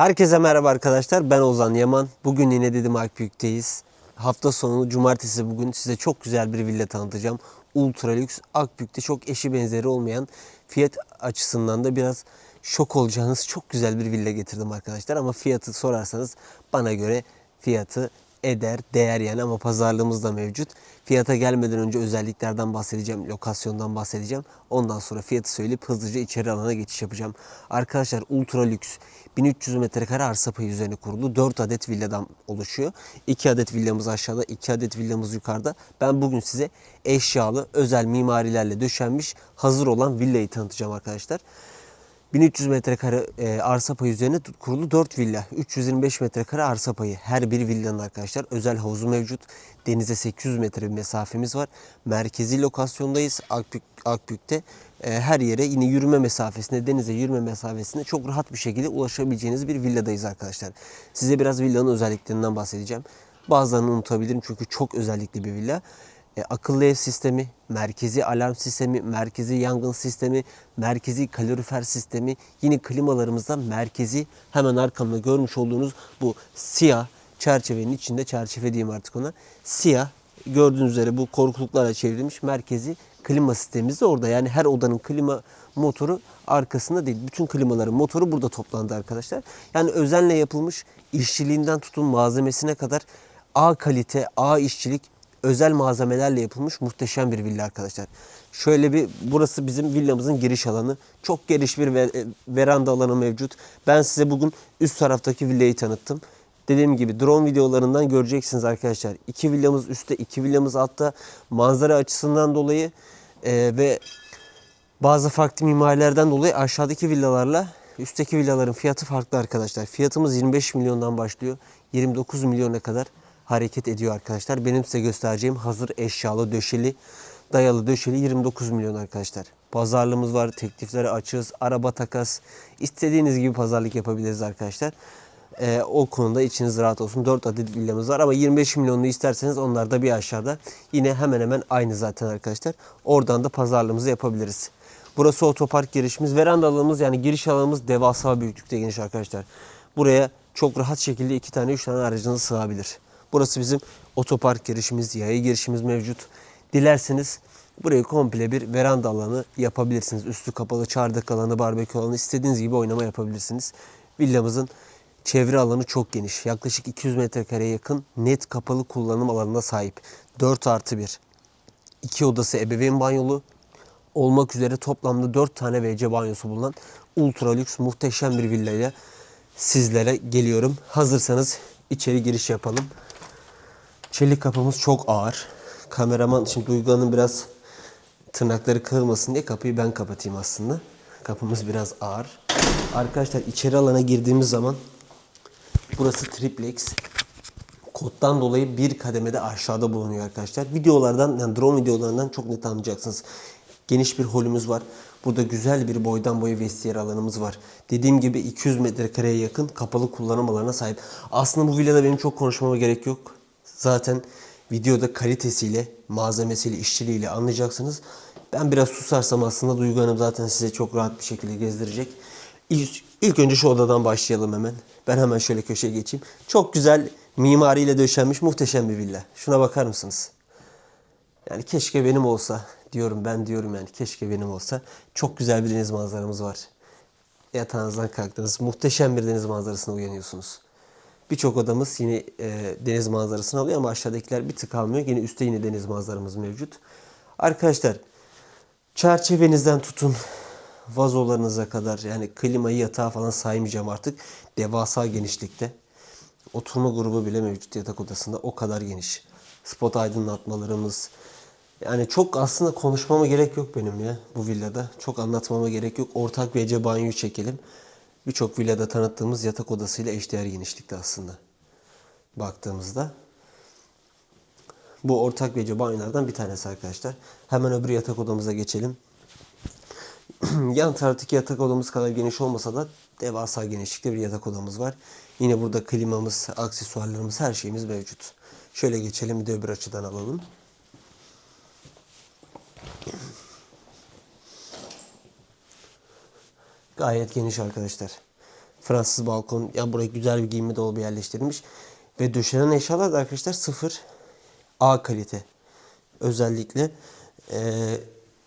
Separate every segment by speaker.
Speaker 1: Herkese merhaba arkadaşlar. Ben Ozan Yaman. Bugün yine dedim Akbük'teyiz. Hafta sonu cumartesi bugün size çok güzel bir villa tanıtacağım. Ultra lüks Akbük'te çok eşi benzeri olmayan fiyat açısından da biraz şok olacağınız çok güzel bir villa getirdim arkadaşlar. Ama fiyatı sorarsanız bana göre fiyatı eder, değer yani ama pazarlığımız da mevcut. Fiyata gelmeden önce özelliklerden bahsedeceğim, lokasyondan bahsedeceğim. Ondan sonra fiyatı söyleyip hızlıca içeri alana geçiş yapacağım. Arkadaşlar ultra lüks 1300 metrekare arsa payı üzerine kurulu 4 adet villadan oluşuyor. 2 adet villamız aşağıda, 2 adet villamız yukarıda. Ben bugün size eşyalı, özel mimarilerle döşenmiş, hazır olan villayı tanıtacağım arkadaşlar. 1300 metrekare e, arsa payı üzerine kurulu 4 villa. 325 metrekare arsa payı. Her bir villanın arkadaşlar özel havuzu mevcut. Denize 800 metre bir mesafemiz var. Merkezi lokasyondayız. Akbük, Akbük'te e, her yere yine yürüme mesafesinde, denize yürüme mesafesinde çok rahat bir şekilde ulaşabileceğiniz bir villadayız arkadaşlar. Size biraz villanın özelliklerinden bahsedeceğim. Bazılarını unutabilirim çünkü çok özellikli bir villa. E, akıllı ev sistemi, merkezi alarm sistemi, merkezi yangın sistemi, merkezi kalorifer sistemi, yine klimalarımızda merkezi hemen arkamda görmüş olduğunuz bu siyah çerçevenin içinde çerçeve diyeyim artık ona. Siyah gördüğünüz üzere bu korkuluklarla çevrilmiş merkezi klima sistemimiz de orada. Yani her odanın klima motoru arkasında değil. Bütün klimaların motoru burada toplandı arkadaşlar. Yani özenle yapılmış işçiliğinden tutun malzemesine kadar A kalite, A işçilik özel malzemelerle yapılmış muhteşem bir villa arkadaşlar. Şöyle bir burası bizim villamızın giriş alanı. Çok geniş bir ve- e, veranda alanı mevcut. Ben size bugün üst taraftaki villayı tanıttım. Dediğim gibi drone videolarından göreceksiniz arkadaşlar. İki villamız üstte, iki villamız altta. Manzara açısından dolayı e, ve bazı farklı mimarilerden dolayı aşağıdaki villalarla üstteki villaların fiyatı farklı arkadaşlar. Fiyatımız 25 milyondan başlıyor. 29 milyona kadar hareket ediyor arkadaşlar. Benim size göstereceğim hazır eşyalı döşeli dayalı döşeli 29 milyon arkadaşlar. Pazarlığımız var, teklifleri açığız, araba takas. istediğiniz gibi pazarlık yapabiliriz arkadaşlar. Ee, o konuda içiniz rahat olsun. 4 adet villamız var ama 25 milyonlu isterseniz onlar da bir aşağıda. Yine hemen hemen aynı zaten arkadaşlar. Oradan da pazarlığımızı yapabiliriz. Burası otopark girişimiz. Veranda alanımız yani giriş alanımız devasa büyüklükte geniş arkadaşlar. Buraya çok rahat şekilde iki tane üç tane aracınız sığabilir. Burası bizim otopark girişimiz, yaya girişimiz mevcut. Dilerseniz burayı komple bir veranda alanı yapabilirsiniz. Üstü kapalı çardak alanı, barbekü alanı istediğiniz gibi oynama yapabilirsiniz. Villamızın çevre alanı çok geniş. Yaklaşık 200 metrekareye yakın net kapalı kullanım alanına sahip. 4 artı 1. İki odası ebeveyn banyolu olmak üzere toplamda 4 tane WC banyosu bulunan ultra lüks muhteşem bir villayla sizlere geliyorum. Hazırsanız içeri giriş yapalım. Çelik kapımız çok ağır. Kameraman şimdi Duygu biraz tırnakları kırılmasın diye kapıyı ben kapatayım aslında. Kapımız biraz ağır. Arkadaşlar içeri alana girdiğimiz zaman burası triplex. Koddan dolayı bir kademede aşağıda bulunuyor arkadaşlar. Videolardan, yani drone videolarından çok net anlayacaksınız. Geniş bir holümüz var. Burada güzel bir boydan boya vestiyer alanımız var. Dediğim gibi 200 metrekareye yakın kapalı kullanım alanına sahip. Aslında bu villada benim çok konuşmama gerek yok. Zaten videoda kalitesiyle, malzemesiyle, işçiliğiyle anlayacaksınız. Ben biraz susarsam aslında Duygu Hanım zaten size çok rahat bir şekilde gezdirecek. İlk, ilk önce şu odadan başlayalım hemen. Ben hemen şöyle köşeye geçeyim. Çok güzel mimariyle döşenmiş muhteşem bir villa. Şuna bakar mısınız? Yani keşke benim olsa diyorum ben diyorum yani keşke benim olsa. Çok güzel bir deniz manzaramız var. Yatağınızdan kalktınız. Muhteşem bir deniz manzarasına uyanıyorsunuz. Birçok odamız yine e, deniz manzarasını alıyor ama aşağıdakiler bir tık almıyor. Yine üstte yine deniz manzaramız mevcut. Arkadaşlar çerçevenizden tutun vazolarınıza kadar yani klimayı yatağı falan saymayacağım artık. Devasa genişlikte. Oturma grubu bile mevcut yatak odasında. O kadar geniş. Spot aydınlatmalarımız. Yani çok aslında konuşmama gerek yok benim ya bu villada. Çok anlatmama gerek yok. Ortak WC banyoyu çekelim. Birçok villada tanıttığımız yatak odasıyla eşdeğer genişlikte aslında. Baktığımızda. Bu ortak WC banyolardan bir tanesi arkadaşlar. Hemen öbür yatak odamıza geçelim. Yan taraftaki yatak odamız kadar geniş olmasa da devasa genişlikte bir yatak odamız var. Yine burada klimamız, aksesuarlarımız, her şeyimiz mevcut. Şöyle geçelim bir de öbür açıdan alalım. Gayet geniş arkadaşlar. Fransız balkon. Yani buraya güzel bir giyinme dolabı yerleştirilmiş. Ve döşenen eşyalar da arkadaşlar sıfır A kalite. Özellikle eee,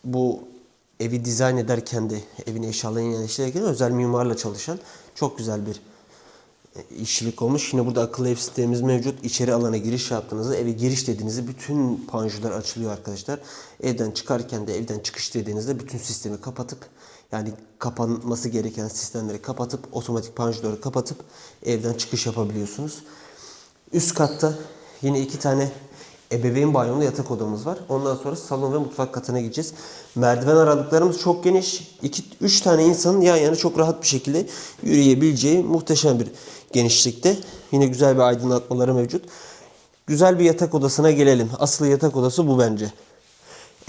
Speaker 1: bu evi dizayn ederken de evin eşyalarını yerleştirirken özel mimarla çalışan çok güzel bir e, işçilik olmuş. Yine burada akıllı ev sistemimiz mevcut. İçeri alana giriş yaptığınızda eve giriş dediğinizde bütün panjurlar açılıyor arkadaşlar. Evden çıkarken de evden çıkış dediğinizde bütün sistemi kapatıp yani kapanması gereken sistemleri kapatıp otomatik panjurları kapatıp evden çıkış yapabiliyorsunuz. Üst katta yine iki tane ebeveyn banyolu yatak odamız var. Ondan sonra salon ve mutfak katına gideceğiz. Merdiven aralıklarımız çok geniş. 2 3 tane insanın yan yana çok rahat bir şekilde yürüyebileceği muhteşem bir genişlikte. Yine güzel bir aydınlatmaları mevcut. Güzel bir yatak odasına gelelim. Asıl yatak odası bu bence.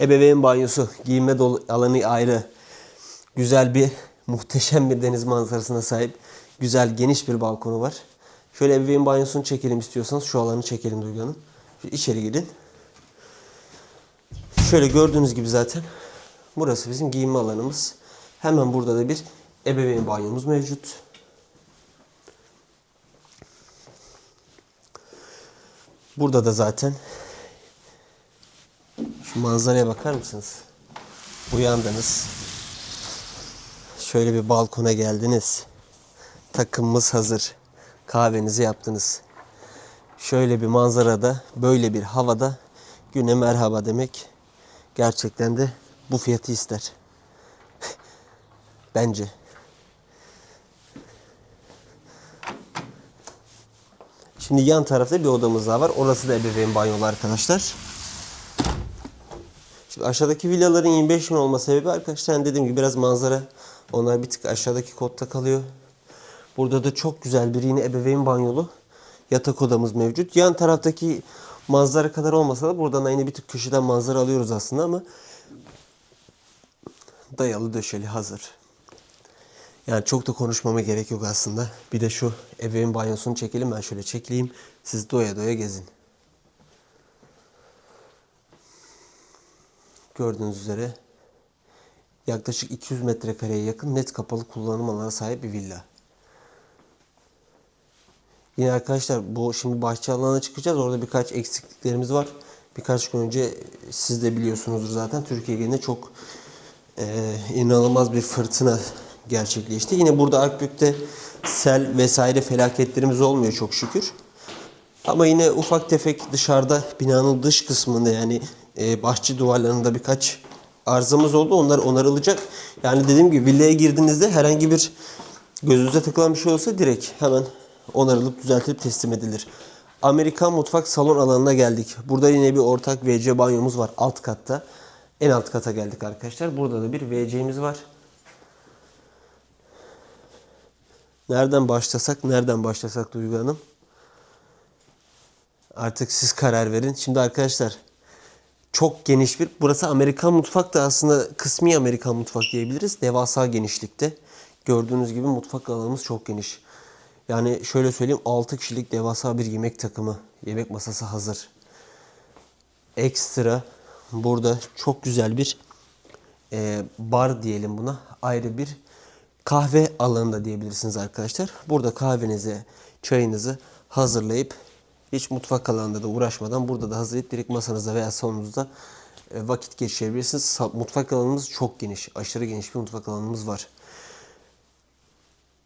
Speaker 1: Ebeveyn banyosu, giyinme alanı ayrı. Güzel bir muhteşem bir deniz manzarasına sahip. Güzel geniş bir balkonu var. Şöyle ebeveyn banyosunu çekelim istiyorsanız şu alanı çekelim Duygu Hanım. Şöyle içeri. Şöyle gördüğünüz gibi zaten burası bizim giyinme alanımız. Hemen burada da bir ebeveyn banyomuz mevcut. Burada da zaten şu manzaraya bakar mısınız? Uyandınız. Şöyle bir balkona geldiniz. Takımımız hazır. Kahvenizi yaptınız. Şöyle bir manzarada, böyle bir havada güne merhaba demek gerçekten de bu fiyatı ister. Bence. Şimdi yan tarafta bir odamız daha var. Orası da ebeveyn banyolu arkadaşlar. Şimdi aşağıdaki villaların 25 bin olma sebebi arkadaşlar hani dediğim gibi biraz manzara. Onlar bir tık aşağıdaki kotta kalıyor. Burada da çok güzel bir yine ebeveyn banyolu yatak odamız mevcut. Yan taraftaki manzara kadar olmasa da buradan da yine bir tık köşeden manzara alıyoruz aslında ama dayalı döşeli hazır. Yani çok da konuşmama gerek yok aslında. Bir de şu ebeveyn banyosunu çekelim. Ben şöyle çekileyim. Siz doya doya gezin. Gördüğünüz üzere yaklaşık 200 metrekareye yakın net kapalı kullanım alanına sahip bir villa. Yine arkadaşlar bu şimdi bahçe alanına çıkacağız. Orada birkaç eksikliklerimiz var. Birkaç gün önce siz de biliyorsunuzdur zaten. Türkiye genelinde çok e, inanılmaz bir fırtına gerçekleşti. Yine burada Akbük'te sel vesaire felaketlerimiz olmuyor çok şükür. Ama yine ufak tefek dışarıda binanın dış kısmında yani e, bahçe duvarlarında birkaç arızamız oldu. Onlar onarılacak. Yani dediğim gibi villaya girdiğinizde herhangi bir gözünüze takılan bir şey olsa direkt hemen onarılıp düzeltilip teslim edilir. Amerikan mutfak salon alanına geldik. Burada yine bir ortak WC banyomuz var alt katta. En alt kata geldik arkadaşlar. Burada da bir WC'miz var. Nereden başlasak, nereden başlasak Duygu Hanım? Artık siz karar verin. Şimdi arkadaşlar çok geniş bir, burası Amerikan mutfak da aslında kısmi Amerikan mutfak diyebiliriz. Devasa genişlikte. Gördüğünüz gibi mutfak alanımız çok geniş. Yani şöyle söyleyeyim 6 kişilik devasa bir yemek takımı. Yemek masası hazır. Ekstra burada çok güzel bir e, bar diyelim buna. Ayrı bir kahve alanında diyebilirsiniz arkadaşlar. Burada kahvenizi, çayınızı hazırlayıp hiç mutfak alanında da uğraşmadan burada da hazırlayıp direkt masanızda veya salonunuzda e, vakit geçirebilirsiniz. Mutfak alanımız çok geniş. Aşırı geniş bir mutfak alanımız var.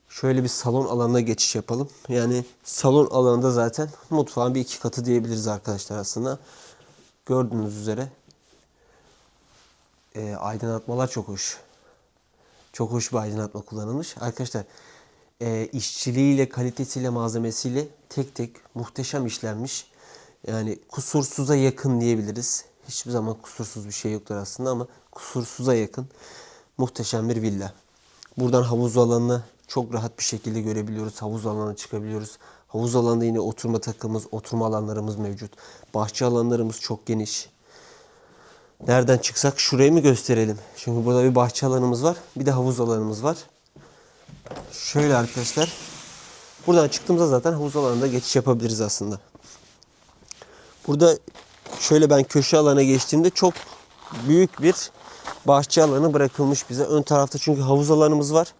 Speaker 1: Şöyle bir salon alanına geçiş yapalım. Yani salon alanında zaten mutfağın bir iki katı diyebiliriz arkadaşlar aslında. Gördüğünüz üzere e, aydınlatmalar çok hoş. Çok hoş bir aydınlatma kullanılmış. Arkadaşlar e, işçiliğiyle, kalitesiyle, malzemesiyle tek tek muhteşem işlenmiş. Yani kusursuza yakın diyebiliriz. Hiçbir zaman kusursuz bir şey yoktur aslında ama kusursuza yakın muhteşem bir villa. Buradan havuz alanını çok rahat bir şekilde görebiliyoruz. Havuz alanına çıkabiliyoruz. Havuz alanında yine oturma takımımız, oturma alanlarımız mevcut. Bahçe alanlarımız çok geniş. Nereden çıksak şurayı mı gösterelim? Çünkü burada bir bahçe alanımız var. Bir de havuz alanımız var. Şöyle arkadaşlar. Buradan çıktığımızda zaten havuz alanında geçiş yapabiliriz aslında. Burada şöyle ben köşe alana geçtiğimde çok büyük bir bahçe alanı bırakılmış bize. Ön tarafta çünkü havuz alanımız var.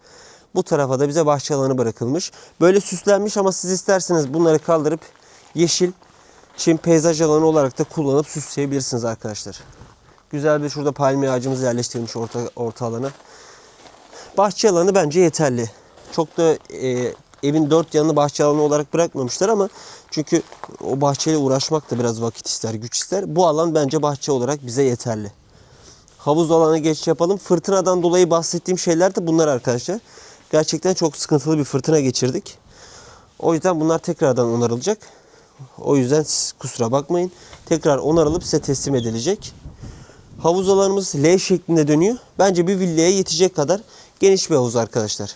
Speaker 1: Bu tarafa da bize bahçe alanı bırakılmış. Böyle süslenmiş ama siz isterseniz bunları kaldırıp yeşil çim peyzaj alanı olarak da kullanıp süsleyebilirsiniz arkadaşlar. Güzel bir şurada palmiye ağacımız yerleştirilmiş orta, orta alana. Bahçe alanı bence yeterli. Çok da e, evin dört yanını bahçe alanı olarak bırakmamışlar ama çünkü o bahçeyle uğraşmak da biraz vakit ister, güç ister. Bu alan bence bahçe olarak bize yeterli. Havuz alanı geç yapalım. Fırtınadan dolayı bahsettiğim şeyler de bunlar arkadaşlar. Gerçekten çok sıkıntılı bir fırtına geçirdik. O yüzden bunlar tekrardan onarılacak. O yüzden siz kusura bakmayın. Tekrar onarılıp size teslim edilecek. Havuz alanımız L şeklinde dönüyor. Bence bir villaya yetecek kadar geniş bir havuz arkadaşlar.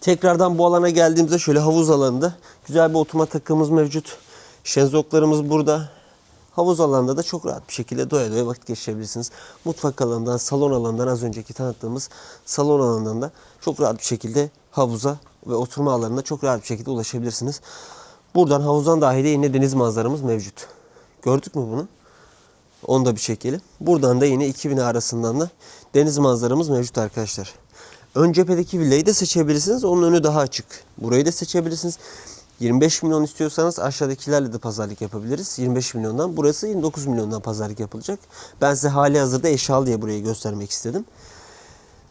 Speaker 1: Tekrardan bu alana geldiğimizde şöyle havuz alanında güzel bir oturma takımımız mevcut. Şezlonglarımız burada. Havuz alanında da çok rahat bir şekilde doya doya vakit geçirebilirsiniz. Mutfak alanından, salon alanından az önceki tanıttığımız salon alanından da çok rahat bir şekilde havuza ve oturma alanına çok rahat bir şekilde ulaşabilirsiniz. Buradan havuzdan dahil yine deniz manzaramız mevcut. Gördük mü bunu? Onu da bir çekelim. Buradan da yine iki bina arasından da deniz manzaramız mevcut arkadaşlar. Ön cephedeki villayı da seçebilirsiniz. Onun önü daha açık. Burayı da seçebilirsiniz. 25 milyon istiyorsanız aşağıdakilerle de pazarlık yapabiliriz. 25 milyondan. Burası 29 milyondan pazarlık yapılacak. Ben size hali hazırda eşyalı diye burayı göstermek istedim.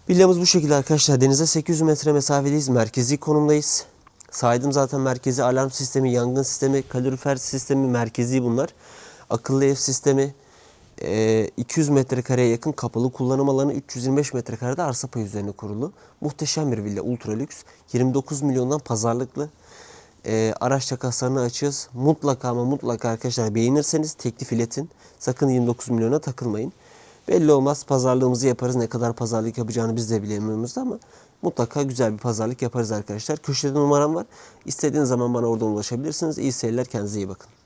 Speaker 1: Villamız bu şekilde arkadaşlar. Denize 800 metre mesafedeyiz. Merkezi konumdayız. Saydım zaten merkezi alarm sistemi, yangın sistemi, kalorifer sistemi merkezi bunlar. Akıllı ev sistemi, e, 200 metrekareye yakın kapalı kullanım alanı, 325 metrekarede arsa payı üzerine kurulu. Muhteşem bir villa, ultra lüks. 29 milyondan pazarlıklı. E, araç takaslarını açığız. Mutlaka ama mutlaka arkadaşlar beğenirseniz teklif iletin. Sakın 29 milyona takılmayın. Belli olmaz pazarlığımızı yaparız. Ne kadar pazarlık yapacağını biz de bilemiyoruz ama mutlaka güzel bir pazarlık yaparız arkadaşlar. Köşede numaram var. İstediğiniz zaman bana oradan ulaşabilirsiniz. İyi seyirler. Kendinize iyi bakın.